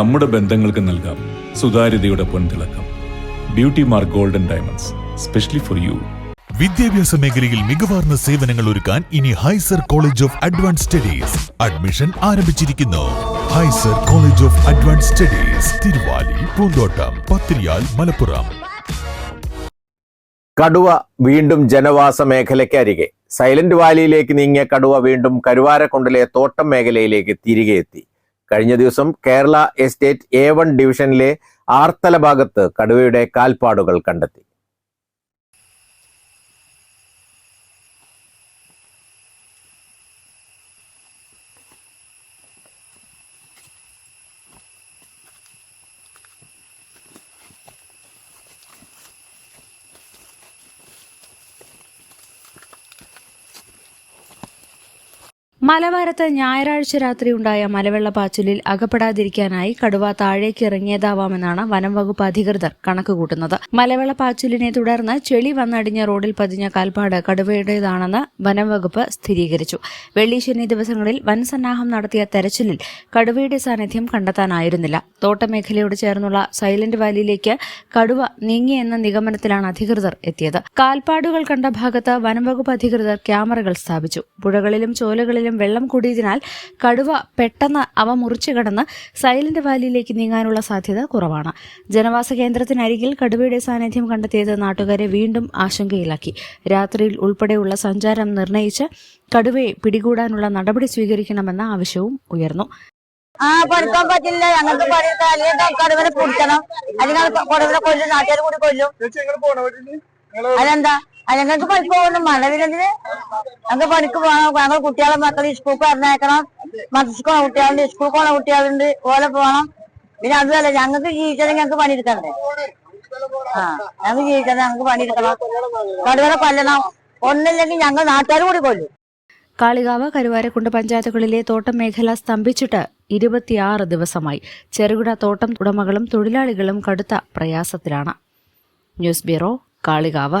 നമ്മുടെ ബന്ധങ്ങൾക്ക് നൽകാം സുതാര്യതയുടെ പൊൻതിളക്കം. Beauty mark golden diamonds specially for you വിദ്യാഭ്യാസ മേഖലയിൽ മികവാർന്ന സേവനങ്ങൾ ഒരുക്കാൻ ഇനി ഹൈസർ college of advance studies admission ആരംഭിച്ചിരിക്കുന്നു. ഹൈസർ college of advance studies Thiruvali Poonthottam Pathiriyal Malappuram. കടുവ വീണ്ടും ജനവാസ മേഖലയ്ക്ക് അരികെ സൈലന്റ് വാലിയിലേക്ക് നീങ്ങിയ കടുവ വീണ്ടും കരുവാരക്കുണ്ടിലെ തോട്ടം മേഖലയിലേക്ക് തിരികെ എത്തി കഴിഞ്ഞ ദിവസം കേരള എസ്റ്റേറ്റ് എ വൺ ഡിവിഷനിലെ ആർത്തല ഭാഗത്ത് കടുവയുടെ കാൽപ്പാടുകൾ കണ്ടെത്തി. മലവാരത്ത് ഞായറാഴ്ച രാത്രി ഉണ്ടായ മലവെള്ളപ്പാച്ചിലിൽ അകപ്പെടാതിരിക്കാനായി കടുവ താഴേക്ക് ഇറങ്ങിയതാവാമെന്നാണ് വനം വകുപ്പ് അധികൃതർ കണക്കുകൂട്ടുന്നത് മലവെള്ളപ്പാച്ചിലിനെ തുടർന്ന് ചെളി വന്നടിഞ്ഞ റോഡിൽ പതിഞ്ഞ കാൽപ്പാട് കടുവയുടേതാണെന്ന് വനം വകുപ്പ് സ്ഥിരീകരിച്ചു. വെള്ളി ശനി ദിവസങ്ങളിൽ വൻ സന്നാഹം നടത്തിയ തെരച്ചിലിൽ കടുവയുടെ സാന്നിധ്യം കണ്ടെത്താനായിരുന്നില്ല. തോട്ടമേഖലയോട് ചേർന്നുള്ള സൈലന്റ് വാലിയിലേക്ക് കടുവ നീങ്ങിയെന്ന നിഗമനത്തിലാണ് അധികൃതർ എത്തിയത്. കാൽപ്പാടുകൾ കണ്ട ഭാഗത്ത് വനംവകുപ്പ് അധികൃതർ ക്യാമറകൾ സ്ഥാപിച്ചു. പുഴകളിലും ചോലകളിലും വെള്ളം കൂടിയതിനാൽ കടുവ പെട്ടെന്ന് അവ മുറിച്ചു കടന്ന് സൈലന്റ് വാലിയിലേക്ക് നീങ്ങാനുള്ള സാധ്യത കുറവാണ്. ജനവാസ കേന്ദ്രത്തിനരികിൽ കടുവയുടെ സാന്നിധ്യം കണ്ടെത്തിയത് നാട്ടുകാരെ വീണ്ടും ആശങ്കയിലാക്കി. രാത്രിയിൽ ഉൾപ്പെടെയുള്ള സഞ്ചാരം നിർണയിച്ച് കടുവയെ പിടികൂടാനുള്ള നടപടി സ്വീകരിക്കണമെന്ന ആവശ്യവും ഉയർന്നു. ആ പഠിക്കാൻ പറ്റില്ല. ഞങ്ങൾക്ക് കടുവനെ പിടിക്കണം. അല്ലെങ്കിൽ കടുവനെ കൊല്ലും നാട്ടുകാർ കൂടി കൊല്ലും. അതെന്താ? അല്ലെങ്കിൽ പണിക്ക് പോകണം. മഴവില്ലെങ്കിൽ ഞങ്ങൾക്ക് പണിക്ക് പോകണം. ഞങ്ങൾ കുട്ടികളെ മക്കളെ സ്കൂൾക്ക് പറഞ്ഞേക്കണം മദ്രസക്ക് പോണ കുട്ടികളുണ്ട് സ്കൂൾക്ക് പോണ കുട്ടികളുണ്ട്. ഓലെ പോകണം പിന്നെ അതുമല്ല ഞങ്ങൾക്ക് ജീവിച്ചാലും ഞങ്ങൾക്ക് പണിയെടുക്കണ്ടേ? ആ ഞങ്ങൾക്ക് ജീവിച്ചാൽ ഞങ്ങൾക്ക് പണിയെടുക്കണം. കടുവരെ കൊല്ലണം ഒന്നില്ലെങ്കിൽ ഞങ്ങൾ നാട്ടുകാർ കൂടി കൊല്ലും. കാളികാവ് കരുവാരക്കുണ്ട് പഞ്ചായത്തുകളിലെ തോട്ടം മേഖല സ്തംഭിച്ചിട്ട് ഇരുപത്തിയാറ് ദിവസമായി. ചെറുകിട തോട്ടം ഉടമകളും തൊഴിലാളികളും കടുത്ത പ്രയാസത്തിലാണ്. News bureau Kalikavu.